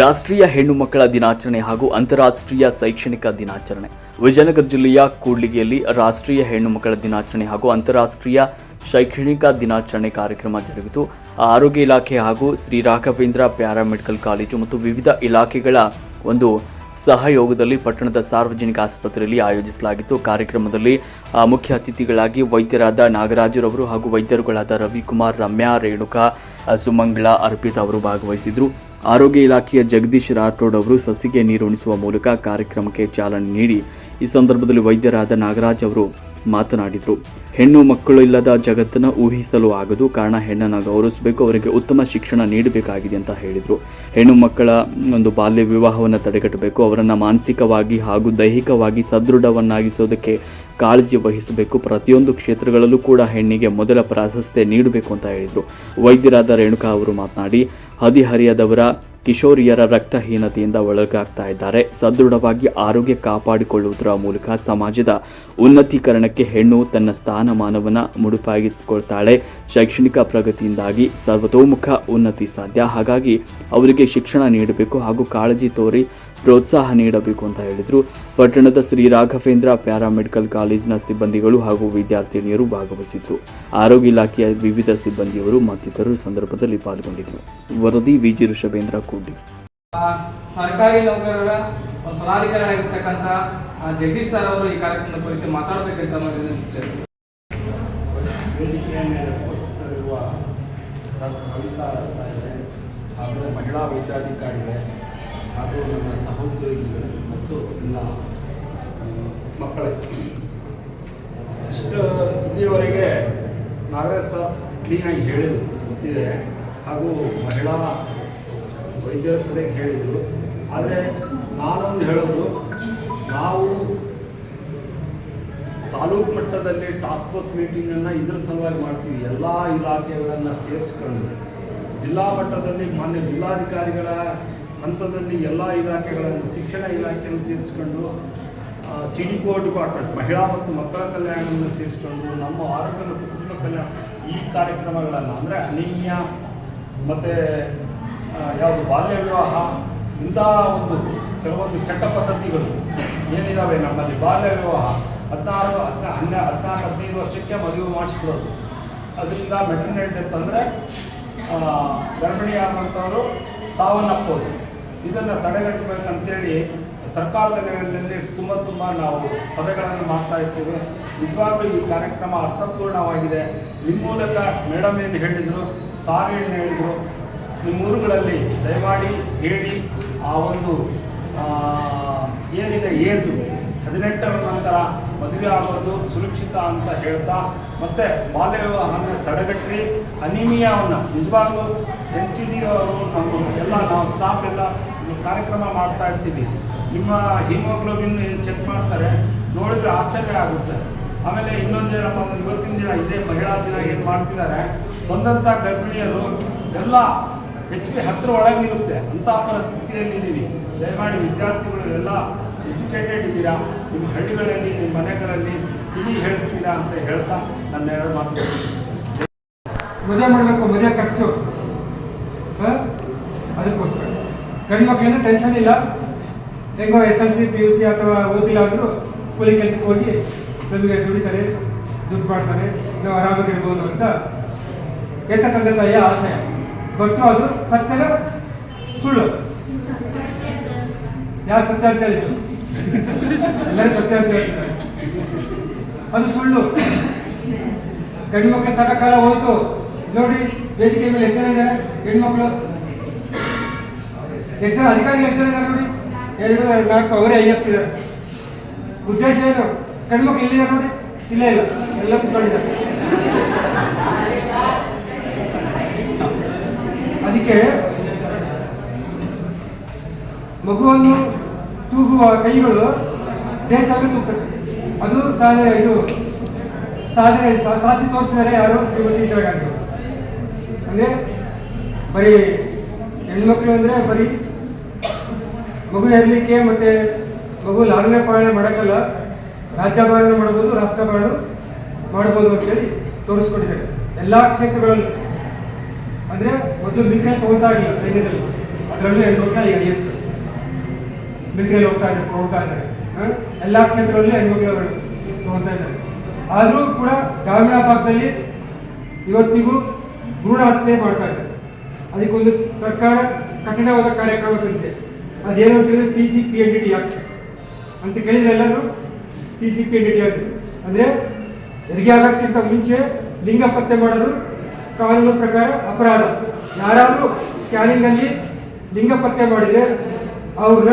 ರಾಷ್ಟ್ರೀಯ ಹೆಣ್ಣು ಮಕ್ಕಳ ದಿನಾಚರಣೆ ಹಾಗೂ ಅಂತಾರಾಷ್ಟ್ರೀಯ ಶೈಕ್ಷಣಿಕ ದಿನಾಚರಣೆ. ವಿಜಯನಗರ ಜಿಲ್ಲೆಯ ಕೂಡ್ಲಿಗೆಯಲ್ಲಿ ರಾಷ್ಟ್ರೀಯ ಹೆಣ್ಣು ಮಕ್ಕಳ ದಿನಾಚರಣೆ ಹಾಗೂ ಅಂತಾರಾಷ್ಟ್ರೀಯ ಶೈಕ್ಷಣಿಕ ದಿನಾಚರಣೆ ಕಾರ್ಯಕ್ರಮ ಜರುಗಿತು. ಆರೋಗ್ಯ ಇಲಾಖೆ ಹಾಗೂ ಶ್ರೀ ರಾಘವೇಂದ್ರ ಪ್ಯಾರಾಮೆಡಿಕಲ್ ಕಾಲೇಜು ಮತ್ತು ವಿವಿಧ ಇಲಾಖೆಗಳ ಒಂದು ಸಹಯೋಗದಲ್ಲಿ ಪಟ್ಟಣದ ಸಾರ್ವಜನಿಕ ಆಸ್ಪತ್ರೆಯಲ್ಲಿ ಆಯೋಜಿಸಲಾಗಿತ್ತು. ಕಾರ್ಯಕ್ರಮದಲ್ಲಿ ಮುಖ್ಯ ಅತಿಥಿಗಳಾಗಿ ವೈದ್ಯರಾದ ನಾಗರಾಜರವರು ಹಾಗೂ ವೈದ್ಯರುಗಳಾದ ರವಿಕುಮಾರ್ ರಮ್ಯಾ, ರೇಣುಕಾ ಸುಮಂಗಳಾ ಅರ್ಪಿತಾ ಅವರು ಭಾಗವಹಿಸಿದರು. ಆರೋಗ್ಯ ಇಲಾಖೆಯ ಜಗದೀಶ್ ರಾಠೋಡ್ ಅವರು ಸಸಿಗೆ ನೀರುಣಿಸುವ ಮೂಲಕ ಕಾರ್ಯಕ್ರಮಕ್ಕೆ ಚಾಲನೆ ನೀಡಿ. ಈ ಸಂದರ್ಭದಲ್ಲಿ ವೈದ್ಯರಾದ ನಾಗರಾಜ್ ಅವರು ಮಾತನಾಡಿದರು. ಹೆಣ್ಣು ಮಕ್ಕಳು ಇಲ್ಲದ ಜಗತ್ತನ್ನು ಊಹಿಸಲು ಆಗದು, ಕಾರಣ ಹೆಣ್ಣನ್ನು ಗೌರವಿಸಬೇಕು, ಅವರಿಗೆ ಉತ್ತಮ ಶಿಕ್ಷಣ ನೀಡಬೇಕಾಗಿದೆ ಅಂತ ಹೇಳಿದರು. ಹೆಣ್ಣು ಮಕ್ಕಳ ಒಂದು ಬಾಲ್ಯ ವಿವಾಹವನ್ನು ತಡೆಗಟ್ಟಬೇಕು, ಅವರನ್ನು ಮಾನಸಿಕವಾಗಿ ಹಾಗೂ ದೈಹಿಕವಾಗಿ ಸದೃಢವನ್ನಾಗಿಸೋದಕ್ಕೆ ಕಾಳಜಿ ವಹಿಸಬೇಕು. ಪ್ರತಿಯೊಂದು ಕ್ಷೇತ್ರಗಳಲ್ಲೂ ಕೂಡ ಹೆಣ್ಣಿಗೆ ಮೊದಲ ಪ್ರಾಶಸ್ತ್ಯ ನೀಡಬೇಕು ಅಂತ ಹೇಳಿದರು. ವೈದ್ಯರಾದ ರೇಣುಕಾ ಅವರು ಮಾತನಾಡಿ, ಹದಿಹರಿಯದವರ ಕಿಶೋರಿಯರ ರಕ್ತಹೀನತೆಯಿಂದ ಒಳಗಾಗ್ತಾ ಇದ್ದಾರೆ. ಸದೃಢವಾಗಿ ಆರೋಗ್ಯ ಕಾಪಾಡಿಕೊಳ್ಳುವುದರ ಮೂಲಕ ಸಮಾಜದ ಉನ್ನತೀಕರಣಕ್ಕೆ ಹೆಣ್ಣು ತನ್ನ ಸ್ಥಾನಮಾನವನ್ನು ಮುಡುಪಾಗಿಸಿಕೊಳ್ತಾಳೆ. ಶೈಕ್ಷಣಿಕ ಪ್ರಗತಿಯಿಂದಾಗಿ ಸರ್ವತೋಮುಖ ಉನ್ನತಿ ಸಾಧ್ಯ. ಹಾಗಾಗಿ ಅವರಿಗೆ ಶಿಕ್ಷಣ ನೀಡಬೇಕು ಹಾಗೂ ಕಾಳಜಿ ತೋರಿ ಪ್ರೋತ್ಸಾಹ ನೀಡಬೇಕು ಅಂತ ಹೇಳಿದರು. ಪಟ್ಟಣದ ಶ್ರೀ ರಾಘವೇಂದ್ರ ಪ್ಯಾರಾಮೆಡಿಕಲ್ ಕಾಲೇಜಿನ ಸಿಬ್ಬಂದಿಗಳು ಹಾಗೂ ವಿದ್ಯಾರ್ಥಿನಿಯರು ಭಾಗವಹಿಸಿದ್ರು. ಆರೋಗ್ಯ ಇಲಾಖೆಯ ವಿವಿಧ ಸಿಬ್ಬಂದಿಯವರು ಮತ್ತಿತರರು ಸಂದರ್ಭದಲ್ಲಿ ಪಾಲ್ಗೊಂಡಿದ್ದರು. ವರದಿ ವಿಜಿ ಋಷಭೇಂದ್ರ ಕೂಡಿ ಸರ್ಕಾರಿ ನೌಕರರ ಪದಾಧಿಕಾರಿ ಆಗಿರ್ತಕ್ಕಂತಹ ಜಗದೀಶ್ ಸರ್ ಅವರು ಈ ಕಾರ್ಯಕ್ರಮದ ಕುರಿತು ಮಾತಾಡಬೇಕಂತ ವೇದಿಕೆಯ ಮೇಲೆ ಉಪಸ್ಥಿತರಿರುವ ಡಾಕ್ಟರ್ ಕವಿತಾ ಸಾಹೇಬೆ ಹಾಗೂ ಮಹಿಳಾ ವೈದ್ಯಾಧಿಕಾರಿಗಳೇ ಹಾಗೂ ನನ್ನ ಸಹೋದ್ಯೋಗಿಗಳು ಮತ್ತು ಎಲ್ಲ ಮಕ್ಕಳಿಗೆ ಮಕ್ಕಳೇ. ಇಷ್ಟು ಇಲ್ಲಿಯವರೆಗೆ ನಾಗರಾಜ್ ಸರ್ ಕ್ಲೀನಾಗಿ ಹೇಳಿದರು, ಗೊತ್ತಿದೆ. ಹಾಗೂ ಮಹಿಳಾ ವೈದ್ಯರ ಸಭೆಗೆ ಹೇಳಿದರು. ಆದರೆ ನಾನೊಂದು ಹೇಳೋದು, ನಾವು ತಾಲೂಕು ಮಟ್ಟದಲ್ಲಿ ಟಾಸ್ಕ್ ಫೋರ್ಸ್ ಮೀಟಿಂಗನ್ನು ಇದರ ಸಲುವಾಗಿ ಮಾಡ್ತೀವಿ. ಎಲ್ಲ ಇಲಾಖೆಗಳನ್ನು ಸೇರಿಸ್ಕೊಂಡು, ಜಿಲ್ಲಾ ಮಟ್ಟದಲ್ಲಿ ಮಾನ್ಯ ಜಿಲ್ಲಾಧಿಕಾರಿಗಳ ಹಂತದಲ್ಲಿ ಎಲ್ಲ ಇಲಾಖೆಗಳನ್ನು ಶಿಕ್ಷಣ ಇಲಾಖೆಯನ್ನು ಸೇರಿಸ್ಕೊಂಡು ಸಿ ಡಿ ಕೋ ಡಿಪಾರ್ಟ್ಮೆಂಟ್, ಮಹಿಳಾ ಮತ್ತು ಮಕ್ಕಳ ಕಲ್ಯಾಣವನ್ನು ಸೇರಿಸ್ಕೊಂಡು, ನಮ್ಮ ಆರೋಗ್ಯ ಮತ್ತು ಕುಟುಂಬ ಕಲ್ಯಾಣ ಈ ಕಾರ್ಯಕ್ರಮಗಳನ್ನು ಅಂದರೆ ಅನಿಮಿಯಾ ಮತ್ತು ಯಾವುದು ಬಾಲ್ಯ ವಿವಾಹ ಇಂತಹ ಒಂದು ಕೆಲವೊಂದು ಕೆಟ್ಟ ಪದ್ಧತಿಗಳು ಏನಿದಾವೆ ನಮ್ಮಲ್ಲಿ? ಬಾಲ್ಯ ವಿವಾಹ, ಹದಿನಾರು, ಹದಿನ, ಹನ್ನೆ, ಹದಿನಾರು, ಹದಿನೈದು ವರ್ಷಕ್ಕೆ ಮದುವೆ ಮಾಡಿಸ್ಬಿಡೋದು. ಅದರಿಂದ ಮೆಟರ್ನೆಟ್ ಡೆತ್ ಅಂದರೆ ಗರ್ಭಿಣಿಯಾದಂಥವರು ಸಾವನ್ನಪ್ಪೋದು. ಇದನ್ನು ತಡೆಗಟ್ಟಬೇಕಂತೇಳಿ ಸರ್ಕಾರದ ನೆರವಿನಲ್ಲಿ ತುಂಬ ತುಂಬ ನಾವು ಸಭೆಗಳನ್ನು ಮಾಡ್ತಾ ಇರ್ತೇವೆ ನಿಜವಾಗ್ಲೂ ಈ ಕಾರ್ಯಕ್ರಮ ಅರ್ಥಪೂರ್ಣವಾಗಿದೆ. ನಿಮ್ಮ ಮೂಲಕ ಮೇಡಮ್ ಏನು ಹೇಳಿದರು, ಸಾರ್ ಏನು ಹೇಳಿದರು ನಿಮ್ಮ ಊರುಗಳಲ್ಲಿ ದಯಮಾಡಿ ಹೇಳಿ ಆ ಒಂದು ಏನಿದೆ ಏಜು ಹದಿನೆಂಟರ ನಂತರ ಮದುವೆ ಆಗೋದು ಸುರಕ್ಷಿತ ಅಂತ ಹೇಳ್ತಾ ಮತ್ತೆ ಬಾಲ್ಯ ವಿವಾಹನ ತಡೆಗಟ್ಟಿ ಅನಿಮಿಯಾವನ್ನು ನಿಜವಾಗ್ಲೂ ಎನ್ ಸಿ ಡಿ ಅವರು ನಮ್ಮ ಎಲ್ಲ ನಾವು ಸ್ಟಾಫ್ ಎಲ್ಲ ಕಾರ್ಯಕ್ರಮ ಮಾಡ್ತಾ ಇರ್ತೀವಿ. ನಿಮ್ಮ ಹಿಮೋಗ್ಲೋಬಿನ್ ಚೆಕ್ ಮಾಡ್ತಾರೆ, ನೋಡಿದ್ರೆ ಆಶ್ಚರ್ಯ ಆಗುತ್ತೆ. ಆಮೇಲೆ ಇನ್ನೊಂದು ಏನಪ್ಪ ಅಂದ್ರೆ ಇವತ್ತಿನ ದಿನ ಇದೇ ಮಹಿಳಾ ದಿನ ಏನು ಮಾಡ್ತಿದ್ದಾರೆ ಬಂದಂಥ ಗರ್ಭಿಣಿಯರು ಎಲ್ಲ ಹೆಚ್ ಪಿ ಹತ್ತಿರ ಒಳಗಿರುತ್ತೆ. ಅಂಥ ಪರಿಸ್ಥಿತಿಯಲ್ಲಿ ಇದ್ದೀವಿ ದಯಮಾಡಿ ವಿದ್ಯಾರ್ಥಿಗಳು ಎಲ್ಲ ಎಜುಕೇಟೆಡ್ ಇದ್ದೀರಾ? ನಿಮ್ಮ ಹಳ್ಳಿಗಳಲ್ಲಿ, ನಿಮ್ಮ ಮನೆಗಳಲ್ಲಿ ತಿಳಿ ಹೇಳ್ತೀರಾ ಅಂತ ಹೇಳ್ತಾ ನನ್ನ ಎರಡು ಮಾತು ಮದುವೆ ಮಾಡಬೇಕು, ಮದುವೆ ಖರ್ಚು? ಅದಕ್ಕೋಸ್ಕರ. ಗಂಡು ಟೆನ್ಷನ್ ಇಲ್ಲ. ಹೆಂಗೋ S L C P U C ಅಥವಾ ಓದಿಲ್ಲ ಅಂದರೂ ಕೂಲಿ ಕೆಲಸಕ್ಕೆ ಹೋಗಿ ನಮಗೆ ದುಡಿತಾರೆ, ದುಡ್ಡು ಮಾಡ್ತಾರೆ, ನಾವು ಆರಾಮಾಗಿರ್ಬೋದು ಅಂತ ತಂದೆ ತಾಯಿಯ ಆಶಯ. ಬಟ್ಟು ಅದು ಸತ್ಯನ ಸುಳ್ಳು. ಯಾರು ಸತ್ಯ ಅಂತ ಹೇಳಿದ್ರು ಎಲ್ಲರೂ ಸತ್ಯ ಅಂತ ಹೇಳ್ತಾರೆ ಅದು ಸುಳ್ಳು. ಗಂಡು ಮಕ್ಕಳು ಸಾಕಾಲ ಹೋಯ್ತು. ನೋಡಿ, ವೇದಿಕೆ ಮೇಲೆ ಎತ್ತರ ಇದ್ದಾರೆ. ಹೆಣ್ಮಕ್ಳು ಎಷ್ಟು ಜನ ಅಧಿಕಾರಿಗಳು ಎಷ್ಟು ನೋಡಿ ಎರಡು ನಾಲ್ಕು, ಅವರೇ ಹೈಯೆಸ್ಟ್ ಇದ್ದಾರೆ. ಉದ್ದೇಶ ಏನು? ಕಣ್ಮಕ್ಳು ಇಲ್ಲಿದ್ದಾರೆ ನೋಡಿ? ಇಲ್ಲೇ ಇಲ್ಲ. ಎಲ್ಲ ಕುತ್ಕೊಂಡಿದ್ದಾರೆ. ಅದಕ್ಕೆ ಮಗುವನ್ನು ತೂಗುವ ಕೈಗಳು ದೇಶ ತೂಗ್ತದೆ. ಅದು ಸಾಧನೆ, ಇದು ಸಾಧನೆ ಸಾಧಿಸಿ ತೋರಿಸಿದರೆ ಯಾರು ಶ್ರೀಮತಿ. ಅಂದ್ರೆ ಬರೀ ಹೆಣ್ಮಕ್ಳು ಅಂದ್ರೆ ಬರೀ ಮಗು ಹೆರ್ಲಿಕ್ಕೆ ಮತ್ತೆ ಮಗು ಲಾಲನೆ ಪಾಲನೆ ಮಾಡೋಕ್ಕಲ್ಲ ರಾಜ್ಯಭಾರಣ ಮಾಡ್ಬೋದು ರಾಷ್ಟ್ರಭಾರಣ ಮಾಡ್ಬೋದು ಅಂತೇಳಿ ತೋರಿಸ್ಕೊಟ್ಟಿದ್ದಾರೆ. ಎಲ್ಲ ಕ್ಷೇತ್ರಗಳಲ್ಲೂ. ಅಂದ್ರೆ ಮೊದಲು ಮಿಲಿಟರಿ ತಗೊಳ್ತಾ ಇರಲಿಲ್ಲ ಸೈನ್ಯದಲ್ಲಿ. ಅದರಲ್ಲೂ ಹೆಣ್ಮಕ್ಳ ಈಗ ಡಿ ಎಸ್ ಮಿಲಿಟರಿಯಲ್ಲಿ ಹೋಗ್ತಾ ಇದ್ದಾರೆ ಹೋಗ್ತಾ ಇದ್ದಾರೆ? ಎಲ್ಲ ಕ್ಷೇತ್ರದಲ್ಲೂ ಹೆಣ್ಮಕ್ಳು ತಗೊಳ್ತಾ ಇದ್ದಾರೆ. ಆದರೂ ಕೂಡ ಗ್ರಾಮೀಣ ಭಾಗದಲ್ಲಿ ಇವತ್ತಿಗೂ ಭ್ರೂಣ ಹತ್ಯೆ ಮಾಡ್ತಾ ಇದ್ದಾರೆ. ಅದಕ್ಕೊಂದು ಸರ್ಕಾರ ಕಠಿಣವಾದ ಕಾರ್ಯಕ್ರಮ ತಂದಿದೆ ಅದೇನು ಅಂತ ಹೇಳಿದ್ರೆ P C P N D T act ಅಂತ ಕೇಳಿದ್ರೆ ಎಲ್ಲರೂ P C P N D T act ಅಂದರೆ ಹೆರಿಗೆ ಆಗೋಕ್ಕಿಂತ ಮುಂಚೆ ಲಿಂಗ ಪತ್ತೆ ಮಾಡೋದು ಕಾನೂನು ಪ್ರಕಾರ ಅಪರಾಧ. ಯಾರಾದರೂ ಸ್ಕ್ಯಾನಿಂಗಲ್ಲಿ ಲಿಂಗ ಪತ್ತೆ ಮಾಡಿದರೆ ಅವ್ರನ್ನ